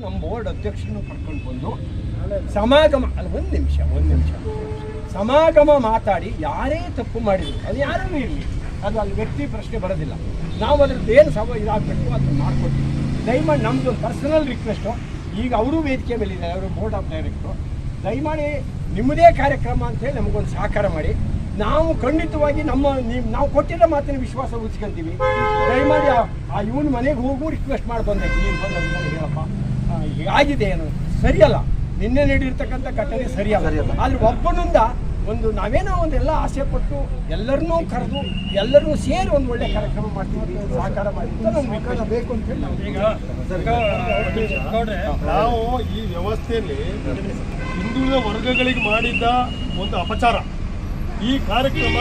ನಮ್ಮ ಬೋರ್ಡ್ ಅಧ್ಯಕ್ಷರನ್ನು ಕರ್ಕೊಂಡು ಬಂದು ಸಮಾಗಮ, ಅಲ್ಲಿ ಒಂದು ನಿಮಿಷ ಒಂದು ನಿಮಿಷ. ಸಮಾಗಮ ಮಾತಾಡಿ ಯಾರೇ ತಪ್ಪು ಮಾಡಿದ್ರು, ಅದು ಯಾರೂ ಇರಲಿ. ಅದು ಅಲ್ಲಿ ವ್ಯಕ್ತಿ ಪ್ರಶ್ನೆ ಬರೋದಿಲ್ಲ. ನಾವು ಅದ್ರದ್ದು ಏನು ಸವ ಇದಾಗಬೇಕು ಅದನ್ನು ಮಾಡ್ಕೊಡ್ತೀವಿ ದಯಮಾಡಿ ನಮ್ಮದು ಪರ್ಸನಲ್ ರಿಕ್ವೆಸ್ಟು ಈಗ ಅವರು ವೇದಿಕೆ ಮೇಲೆ ಇದ್ದಾರೆ, ಅವರು ಬೋರ್ಡ್ ಆಫ್ ಡೈರೆಕ್ಟ್ರು ದಯಮಾಡಿ ನಿಮ್ಮದೇ ಕಾರ್ಯಕ್ರಮ ಅಂತೇಳಿ ನಮಗೊಂದು ಸಹಕಾರ ಮಾಡಿ. ನಾವು ಖಂಡಿತವಾಗಿ ನಮ್ಮ, ನೀವು, ನಾವು ಕೊಟ್ಟಿರೋ ಮಾತಿನ ವಿಶ್ವಾಸ ಉಳಿಸ್ಕೊಂತೀವಿ. ದಯಮಾಡಿ ಆ- ಇವನ ಮನೆಗೆ ಹೋಗು ರಿಕ್ವೆಸ್ಟ್ ಮಾಡಿ ಬಂದೆ. ನೀನು ಬಂದ ಹೇಳಪ್ಪ. ಆಗಿದೆ ಏನು? ಸರಿಯಲ್ಲ. ನಿನ್ನೆ ನಡೆದಿರ್ತಕ್ಕಂಥ ಘಟನೆ ಸರಿಯಲ್ಲ. ಆದ್ರೆ ಒಬ್ಬನಿಂದ ಒಂದು ನಾವೇನೋ ಒಂದೆಲ್ಲ ಆಸೆ ಪಟ್ಟು ಎಲ್ಲರನ್ನೂ ಕರೆದು ಎಲ್ಲರೂ ಸೇರಿ ಒಂದು ಒಳ್ಳೆ ಕಾರ್ಯಕ್ರಮ ಮಾಡ್ತೀವಿ ಸಹಕಾರ ಮಾಡಿ ಬೇಕು ಅಂತ ಹೇಳಿ ನೋಡ್ರೆ. ನಾವು ಈ ವ್ಯವಸ್ಥೆಯಲ್ಲಿ ಹಿಂದುಳಿದ ವರ್ಗಗಳಿಗೆ ಮಾಡಿದ್ದ ಒಂದು ಅಪಚಾರ. ಈ ಕಾರ್ಯಕ್ರಮ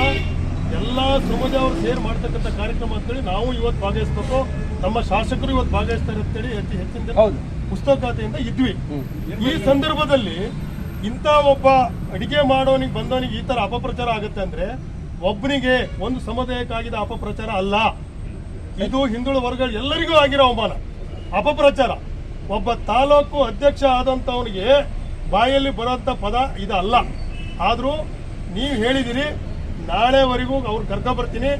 ಎಲ್ಲ ಸಮಾಜ ಅವರು ಸೇರ್ ಮಾಡ್ತಕ್ಕಂಥ ಕಾರ್ಯಕ್ರಮ ಅಂತೇಳಿ ನಾವು ಇವತ್ತು ಭಾಗವಹಿಸ್ಬೇಕು. ನಮ್ಮ ಶಾಸಕರು ಇವತ್ತು ಭಾಗವಹಿಸ್ತಾರೆ ಅಂತೇಳಿ ಅತಿ ಹೆಚ್ಚಿನ ಪುಸ್ತಕ ಖಾತೆಯಿಂದ ಪುಸ್ತಕತೆಯಿಂದ ಇದ್ವಿ ಈ ಸಂದರ್ಭದಲ್ಲಿ ಇಂಥ ಒಬ್ಬ ಅಡಿಗೆ ಮಾಡೋನಿಗೆ ಬಂದವನಿಗೆ ಈ ತರ ಅಪಪ್ರಚಾರ ಆಗುತ್ತೆ ಅಂದ್ರೆ ಒಬ್ಬನಿಗೆ ಒಂದು ಸಮುದಾಯಕ್ಕಾಗಿದ ಅಪಪ್ರಚಾರ ಅಲ್ಲ. ಇದು ಹಿಂದುಳಿದ ವರ್ಗ ಎಲ್ಲರಿಗೂ ಆಗಿರೋ ಅವಮಾನ. ಅಪಪ್ರಚಾರ. ಒಬ್ಬ ತಾಲೂಕು ಅಧ್ಯಕ್ಷ ಆದಂತವನಿಗೆ ಬಾಯಲ್ಲಿ ಬರೋಂಥ ಪದ ಇದಲ್ಲ. ಆದ್ರೂ ನೀವು ಹೇಳಿದಿರಿ ನಾಳೆವರೆಗೂ ಅವ್ರು ಕರ್ಕ ಬರ್ತೀನಿ.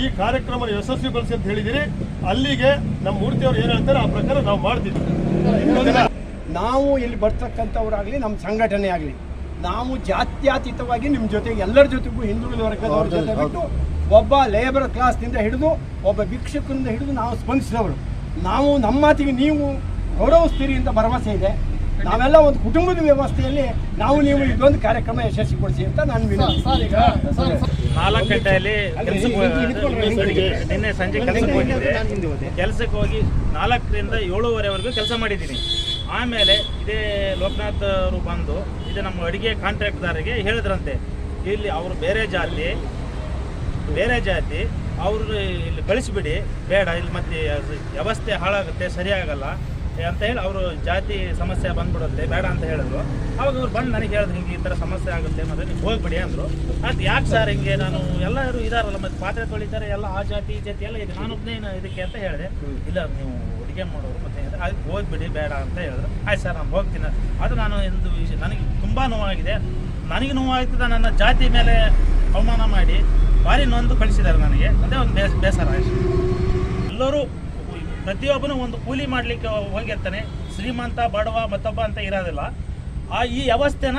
ಈ ಕಾರ್ಯಕ್ರಮ ಯಶಸ್ವಿಗೊಳಿಸಿ ಅಂತ ಹೇಳಿದಿರಿ. ಅಲ್ಲಿಗೆ ನಮ್ಮ ಮೂರ್ತಿಯವ್ರು ಏನು ಹೇಳ್ತಾರೆ ಆ ಪ್ರಕಾರ ನಾವು ಮಾಡ್ತೀವಿ. ನಾವು ಇಲ್ಲಿ ಬರ್ತಕ್ಕಂಥವ್ರಾಗಲಿ ನಮ್ಮ ಸಂಘಟನೆ ಆಗಲಿ ನಾವು ಜಾತ್ಯತೀತವಾಗಿ ನಿಮ್ಮ ಜೊತೆಗೆ ಎಲ್ಲರ ಜೊತೆಗೂ ಹಿಂದುಳಿದ ವರ್ಗದವ್ರ ಜೊತೆ ಬಿಟ್ಟು ಒಬ್ಬ ಲೇಬರ್ ಕ್ಲಾಸ್ನಿಂದ ಹಿಡಿದು ಒಬ್ಬ ಭಿಕ್ಷಕರಿಂದ ಹಿಡಿದು ನಾವು ಸ್ಪಂದಿಸಿದವರು. ನಾವು ನಮ್ಮ ಮಾತಿಗೆ ನೀವು ಗೌರವಿಸ್ತೀರಿ ಅಂತ ಭರವಸೆ ಇದೆ. ನಾವೆಲ್ಲ ಒಂದು ಕುಟುಂಬದ ವ್ಯವಸ್ಥೆಯಲ್ಲಿ ನಾವು ನೀವು ಇದೊಂದು ಕಾರ್ಯಕ್ರಮ ಯಶಸ್ವಿಗೊಳಿಸಿ ಅಂತ ನಾನು ನಾಲ್ಕು ಗಂಟೆಯಲ್ಲಿ ಕೆಲಸಕ್ಕೆ ನಿನ್ನೆ ಸಂಜೆ ಕೆಲಸಕ್ಕೆ ಹೋಗಿದ್ದೆ. ಕೆಲಸಕ್ಕೆ ಹೋಗಿ ನಾಲ್ಕರಿಂದ ಏಳುವರೆವರೆಗೂ ಕೆಲಸ ಮಾಡಿದ್ದೀನಿ. ಆಮೇಲೆ ಇದೇ ಲೋಕನಾಥ್ ಅವರು ಬಂದು ಇದು ನಮ್ಮ ಅಡುಗೆ ಕಾಂಟ್ರಾಕ್ಟ್ದಾರಿಗೆ ಹೇಳಿದ್ರಂತೆ. ಇಲ್ಲಿ ಅವರು ಬೇರೆ ಜಾತಿ ಬೇರೆ ಜಾತಿ ಅವರು ಇಲ್ಲಿ ಕಳಿಸ್ಬಿಡಿ ಬೇಡ ಇಲ್ಲಿ ಮತ್ತೆ ವ್ಯವಸ್ಥೆ ಹಾಳಾಗುತ್ತೆ ಸರಿಯಾಗಲ್ಲ. ಅಂತ ಹೇಳಿ ಅವರು ಜಾತಿ ಸಮಸ್ಯೆ ಬಂದ್ಬಿಡುತ್ತೆ ಬೇಡ ಅಂತ ಹೇಳಿದ್ರು. ಅವಾಗ ಅವ್ರು ಬಂದು ನನಗೆ ಹೇಳಿದ್ರು ಹಿಂಗೆ ಈ ಥರ ಸಮಸ್ಯೆ ಆಗುತ್ತೆ ಮತ್ತೆ ನೀವು ಹೋಗ್ಬಿಡಿ ಅಂದರು. ಅದು ಯಾಕೆ ಸರ್ ಹಿಂಗೆ ನಾನು ಎಲ್ಲರೂ ಇದಾರಲ್ಲ ಮತ್ತು ಪಾತ್ರೆ ತೊಳಿತಾರೆ ಎಲ್ಲ ಆ ಜಾತಿ ಈ ಜಾತಿ ಎಲ್ಲ ನಾನು ನಾನೊಬ್ಬನೇ ಇದಕ್ಕೆ ಅಂತ ಹೇಳಿದೆ. ಇಲ್ಲ ನೀವು ಅಡುಗೆ ಮಾಡೋರು ಮತ್ತೆ ಅದಕ್ಕೆ ಹೋಗ್ಬಿಡಿ ಬೇಡ ಅಂತ ಹೇಳಿದ್ರು. ಆಯ್ತು ಸರ್ ನಾನು ಹೋಗ್ತೀನಿ. ಅದು ನಾನು ಎಂದು ವಿಷಯ ನನಗೆ ತುಂಬ ನೋವಾಗಿದೆ. ನನಗೆ ನೋವಾಗ್ತದೆ ನನ್ನ ಜಾತಿ ಮೇಲೆ ಅವಮಾನ ಮಾಡಿ ಭಾರಿ ನೊಂದು ಕಳಿಸಿದ್ದಾರೆ ನನಗೆ. ಅದೇ ಒಂದು ಬೇಸ್ ಬೇಸರ ಎಲ್ಲರೂ ಪ್ರತಿಯೊಬ್ಬನು ಒಂದು ಕೂಲಿ ಮಾಡಲಿಕ್ಕೆ ಹೋಗಿರ್ತಾನೆ ಶ್ರೀಮಂತ, ಬಡವ, ಮತ್ತೊಬ್ಬ ಅಂತ ಇರೋದಿಲ್ಲ. ಆ ಈ ವ್ಯವಸ್ಥೆನ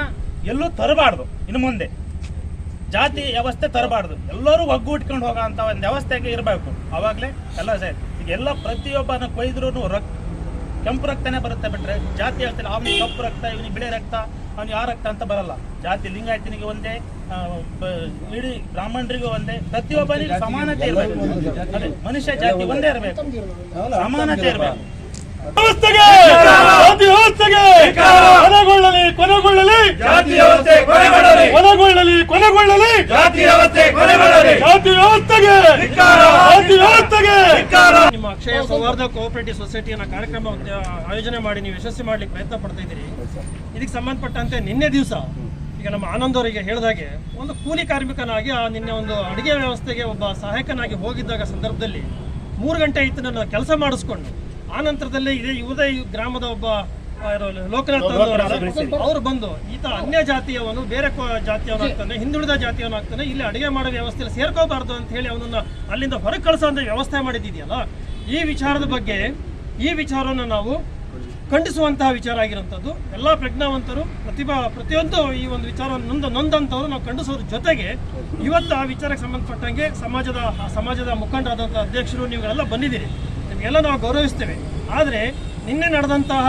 ಎಲ್ಲೂ ತರಬಾರ್ದು. ಇನ್ನು ಮುಂದೆ. ಜಾತಿ ವ್ಯವಸ್ಥೆ ತರಬಾರ್ದು. ಎಲ್ಲರೂ ಒಗ್ಗೂಟ್ಕೊಂಡು ಹೋಗೋ ಅಂತ ಒಂದು ವ್ಯವಸ್ಥೆಗೆ ಇರಬೇಕು? ಅವಾಗಲೇ ಎಲ್ಲ ಸರಿ ಈಗ ಎಲ್ಲ ಪ್ರತಿಯೊಬ್ಬನ ಕೊಯ್ದ್ರೂ ರಕ್ ಕೆಂಪು ರಕ್ತನೇ ಬರುತ್ತೆ ಬಿಟ್ರೆ. ಜಾತಿ ಹೇಳ್ತಾರೆ ಅವನಿಗೆ ಕಪ್ಪು ರಕ್ತ, ಇವನಿಗೆ ಬಿಳಿ ರಕ್ತ. ಅವ್ನಿಗೆ ಆ ರಕ್ತ ಅಂತ ಬರಲ್ಲ. ಜಾತಿ ಲಿಂಗಾಯತನಿಗೆ ಒಂದೇ ಇಡೀ ಬ್ರಾಹ್ಮಣರಿಗೂ ಒಂದೇ. ಪ್ರತಿಯೊಬ್ಬನಿಗೆ ಸಮಾನತೆ ಇರಬೇಕು. ಅದೇ ಮನುಷ್ಯ ಜಾತಿ ಒಂದೇ ಇರಬೇಕು. ಸಮಾನತೆ ಇರಬೇಕು. ಜಾತಿ ವ್ಯವಸ್ಥೆಗೆ ಕೊನೆಗೊಳ್ಳಲಿ ಕೊನೆಗೊಳ್ಳಲಿ. ಜಾತಿ ವ್ಯವಸ್ಥೆ ಕೊನೆಗೊಳ್ಳಲಿ. ಕೊನೆಗೊಳ್ಳಲಿ ಕೊನೆಗೊಳ್ಳಲಿ. ಜಾತಿ ವ್ಯವಸ್ಥೆ ಕೊನೆಗೊಳ್ಳಲಿ. ಜಾತಿ ವ್ಯವಸ್ಥೆಗೆ ಜಾತಿ ವ್ಯವಸ್ಥೆಗೆ ನಿಮ್ಮ ಅಕ್ಷಯ ಸೌಹಾರ್ದ ಕೋಆಪರೇಟಿವ್ ಸೊಸೈಟಿಯನ್ನ ಕಾರ್ಯಕ್ರಮ ಆಯೋಜನೆ ಮಾಡಿ ನೀವು ಯಶಸ್ವಿ ಮಾಡ್ಲಿಕ್ಕೆ ಪ್ರಯತ್ನ ಪಡ್ತಾ ಇದ್ದೀರಿ. ಇದಕ್ಕೆ ಸಂಬಂಧಪಟ್ಟಂತೆ ನಿನ್ನೆ ದಿವಸ ಈಗ ನಮ್ಮ ಆನಂದ್ ಅವರಿಗೆ ಹೇಳಿದಾಗೆ ಒಂದು ಕೂಲಿ ಕಾರ್ಮಿಕನಾಗಿ ಆ ನಿನ್ನೆ ಒಂದು ಅಡುಗೆ ವ್ಯವಸ್ಥೆಗೆ ಒಬ್ಬ ಸಹಾಯಕನಾಗಿ ಹೋಗಿದ್ದಾಗ ಸಂದರ್ಭದಲ್ಲಿ ಮೂರು ಗಂಟೆ ಇತ್ತು ನನ್ನ ಕೆಲಸ ಮಾಡಿಸ್ಕೊಂಡು ಆ ನಂತರದಲ್ಲಿ ಇದೇ ಇವುದೇ ಗ್ರಾಮದ ಒಬ್ಬ ಲೋಕನಾಥ್ ಅವರು ಬಂದು ಈತ ಅನ್ಯ ಜಾತಿಯವನು ಬೇರೆ ಜಾತಿಯವನು ಆಗ್ತಾನೆ ಹಿಂದುಳಿದ ಜಾತಿಯವನು ಆಗ್ತಾನೆ ಇಲ್ಲಿ ಅಡುಗೆ ಮಾಡೋ ವ್ಯವಸ್ಥೆಯಲ್ಲಿ ಸೇರ್ಕೋಬಾರ್ದು ಅಂತ ಹೇಳಿ ಅವನನ್ನ ಅಲ್ಲಿಂದ ಹೊರಗೆ ಅಂತ ವ್ಯವಸ್ಥೆ ಮಾಡಿದ್ದಿದೆಯಲ್ಲ ಈ ವಿಚಾರದ ಬಗ್ಗೆ ಈ ವಿಚಾರವನ್ನು ನಾವು ಖಂಡಿಸುವಂತಹ ವಿಚಾರ ಆಗಿರುವಂಥದ್ದು. ಎಲ್ಲ ಪ್ರಜ್ಞಾವಂತರು ಪ್ರತಿಭಾ ಪ್ರತಿಯೊಂದು ಈ ಒಂದು ವಿಚಾರವನ್ನು ನೊಂದ ನೊಂದಂಥವ್ರು ನಾವು ಖಂಡಿಸೋದ್ರ ಜೊತೆಗೆ ಇವತ್ತು ಆ ವಿಚಾರಕ್ಕೆ ಸಂಬಂಧಪಟ್ಟಂಗೆ ಸಮಾಜದ ಸಮಾಜದ ಮುಖಂಡರಾದಂಥ ಅಧ್ಯಕ್ಷರು ನೀವುಗಳೆಲ್ಲ ಬಂದಿದ್ದೀರಿ. ನಿಮಗೆಲ್ಲ ನಾವು ಗೌರವಿಸ್ತೇವೆ. ಆದರೆ ನಿನ್ನೆ ನಡೆದಂತಹ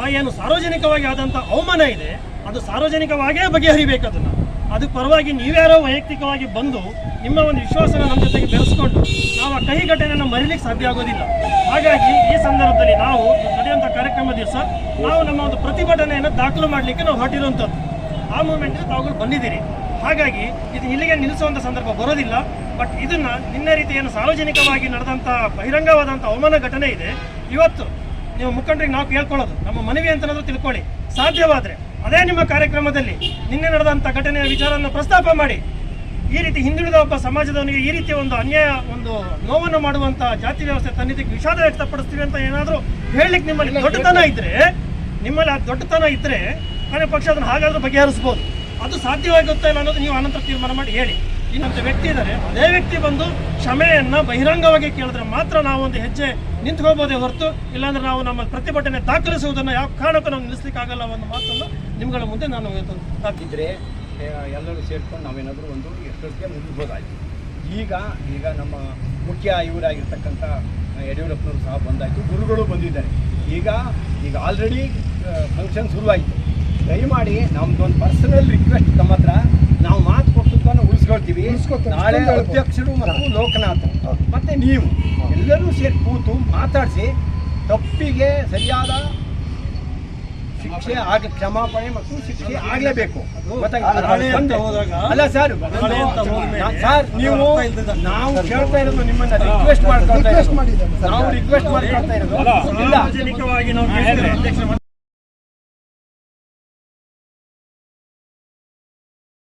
ಆ ಏನು ಸಾರ್ವಜನಿಕವಾಗಿ ಆದಂಥ ಅವಮಾನ ಇದೆ, ಅದು ಸಾರ್ವಜನಿಕವಾಗೇ ಬಗೆಹರಿಬೇಕು ಅದನ್ನು. ಅದು ಪರವಾಗಿ ನೀವ್ಯಾರೋ ವೈಯಕ್ತಿಕವಾಗಿ ಬಂದು ನಿಮ್ಮ ಒಂದು ವಿಶ್ವಾಸನ ನಮ್ಮ ಜೊತೆಗೆ ಬೆಳೆಸ್ಕೊಂಡು ನಾವು ಆ ಕಹಿ ಘಟನೆಯನ್ನು ಮರಿಲಿಕ್ಕೆ ಸಾಧ್ಯ ಆಗೋದಿಲ್ಲ. ಹಾಗಾಗಿ ಈ ಸಂದರ್ಭದಲ್ಲಿ ನಾವು ನಡೆಯುವಂಥ ಕಾರ್ಯಕ್ರಮ ದಿವಸ ನಾವು ನಮ್ಮ ಒಂದು ಪ್ರತಿಭಟನೆಯನ್ನು ದಾಖಲು ಮಾಡಲಿಕ್ಕೆ ನಾವು ಹೊರಟಿರುವಂಥದ್ದು ಆ ಮೂಮೆಂಟ್ ತಾವುಗಳು ಬಂದಿದ್ದೀರಿ. ಹಾಗಾಗಿ ಇದು ಇಲ್ಲಿಗೆ ನಿಲ್ಲಿಸುವಂಥ ಸಂದರ್ಭ ಬರೋದಿಲ್ಲ. ಬಟ್ ಇದನ್ನ ನಿನ್ನೆ ರೀತಿ ಏನು ಸಾರ್ವಜನಿಕವಾಗಿ ನಡೆದಂಥ ಬಹಿರಂಗವಾದಂಥ ಅವಮಾನ ಘಟನೆ ಇದೆ. ಇವತ್ತು ನೀವು ಮುಖಂಡರಿಗೆ ನಾವು ಕೇಳ್ಕೊಳ್ಳೋದು ನಮ್ಮ ಮನವಿ ಅಂತನಾದ್ರೂ ತಿಳ್ಕೊಳ್ಳಿ. ಸಾಧ್ಯವಾದರೆ ಅದೇ ನಿಮ್ಮ ಕಾರ್ಯಕ್ರಮದಲ್ಲಿ ನಿನ್ನೆ ನಡೆದಂಥ ಘಟನೆಯ ವಿಚಾರವನ್ನು ಪ್ರಸ್ತಾಪ ಮಾಡಿ. ಈ ರೀತಿ ಹಿಂದುಳಿದ ಒಬ್ಬ ಸಮಾಜದವನಿಗೆ ಈ ರೀತಿಯ ಒಂದು ಅನ್ಯಾಯ ಒಂದು ನೋವನ್ನು ಮಾಡುವಂತ ಜಾತಿ ವ್ಯವಸ್ಥೆ ತನ್ನಿದ್ದಕ್ಕೆ ವಿಷಾದ ವ್ಯಕ್ತಪಡಿಸ್ತೀವಿ ಅಂತ ಏನಾದರೂ ಹೇಳಲಿಕ್ಕೆ ನಿಮ್ಮಲ್ಲಿ ದೊಡ್ಡತನ ಇದ್ರೆ ನಿಮ್ಮಲ್ಲಿ ಆ ದೊಡ್ಡತನ ಇದ್ರೆ ಕೊನೆ ಪಕ್ಷ ಅದನ್ನು ಹಾಗಾದ್ರೂ ಬಗೆಹರಿಸ್ಬೋದು. ಅದು ಸಾಧ್ಯವಾಗುತ್ತಾ ಇಲ್ಲ ಅನ್ನೋದು ನೀವು ಅನಂತರ ತೀರ್ಮಾನ ಮಾಡಿ ಹೇಳಿ. ಇನ್ನೊಂದು ವ್ಯಕ್ತಿ ಇದ್ದಾರೆ. ಅದೇ ವ್ಯಕ್ತಿ ಬಂದು ಕ್ಷಮೆಯನ್ನ ಬಹಿರಂಗವಾಗಿ ಕೇಳಿದ್ರೆ ಮಾತ್ರ ನಾವು ಒಂದು ಹೆಜ್ಜೆ ನಿಂತ್ಕೋಬೋದೇ ಹೊರತು, ಇಲ್ಲಾಂದ್ರೆ ನಾವು ನಮ್ಮ ಪ್ರತಿಭಟನೆ ದಾಖಲಿಸುವುದನ್ನು ಯಾವ ಕಾರಣಕ್ಕೂ ನಾವು ನಿಲ್ಲಿಸಲಿಕ್ಕಾಗಲ್ಲ ಒಂದು ಮಾತನ್ನು ನಿಮ್ಗಳ ಮುಂದೆ ನಾನು ಇದ್ರೆ ಎಲ್ಲರೂ ಸೇರ್ಕೊಂಡು ನಾವೇನಾದರೂ ಒಂದು ಎಷ್ಟೊತ್ತಿಗೆ ಮುಗಿಸ್ಬೋದಾಯ್ತು ಈಗ ಈಗ ನಮ್ಮ ಮುಖ್ಯ ಇವರಾಗಿರ್ತಕ್ಕಂಥ ಯಡಿಯೂರಪ್ಪನವರು ಸಹ ಬಂದಾಯಿತು. ಗುರುಗಳು ಬಂದಿದ್ದಾರೆ. ಈಗ ಈಗ ಆಲ್ರೆಡಿ ಫಂಕ್ಷನ್ ಶುರುವಾಯಿತು. ದಯಮಾಡಿ ನಮ್ದೊಂದು ಪರ್ಸನಲ್ ರಿಕ್ವೆಸ್ಟ್ ತಮ್ಮ ಹತ್ರ. ನಾವು ಮಾತು ಕೊಟ್ಟಿದ್ದನ್ನು ಉಳಿಸ್ಕೊಳ್ತೀವಿ. ನಾಳೆ ಅಧ್ಯಕ್ಷರು ಮತ್ತು ಲೋಕನಾಥ್. ಮತ್ತೆ ನೀವು. ಎಲ್ಲರೂ ಸೇರಿ ಕೂತು ಮಾತಾಡಿಸಿ ತಪ್ಪಿಗೆ ಸರಿಯಾದ ಶಿಕ್ಷೆ ಆಗ ಕ್ಷಮಾಪಣೆ ಮತ್ತು ಶಿಕ್ಷೆ ಆಗಲೇಬೇಕು. ಅಲ್ಲ ಸರ್ ಸರ್ ನೀವು ನಾವು ಕೇಳ್ತಾ ಇರೋದು ನಿಮ್ಮನ್ನ ರಿಕ್ವೆಸ್ಟ್ ಮಾಡ್ಕೊಳ್ತಾ ಇರೋದು. ನಾವು ರಿಕ್ವೆಸ್ಟ್ ಮಾಡ್ಕೊಳ್ತಾ ಇರೋದು. ಇಲ್ಲ.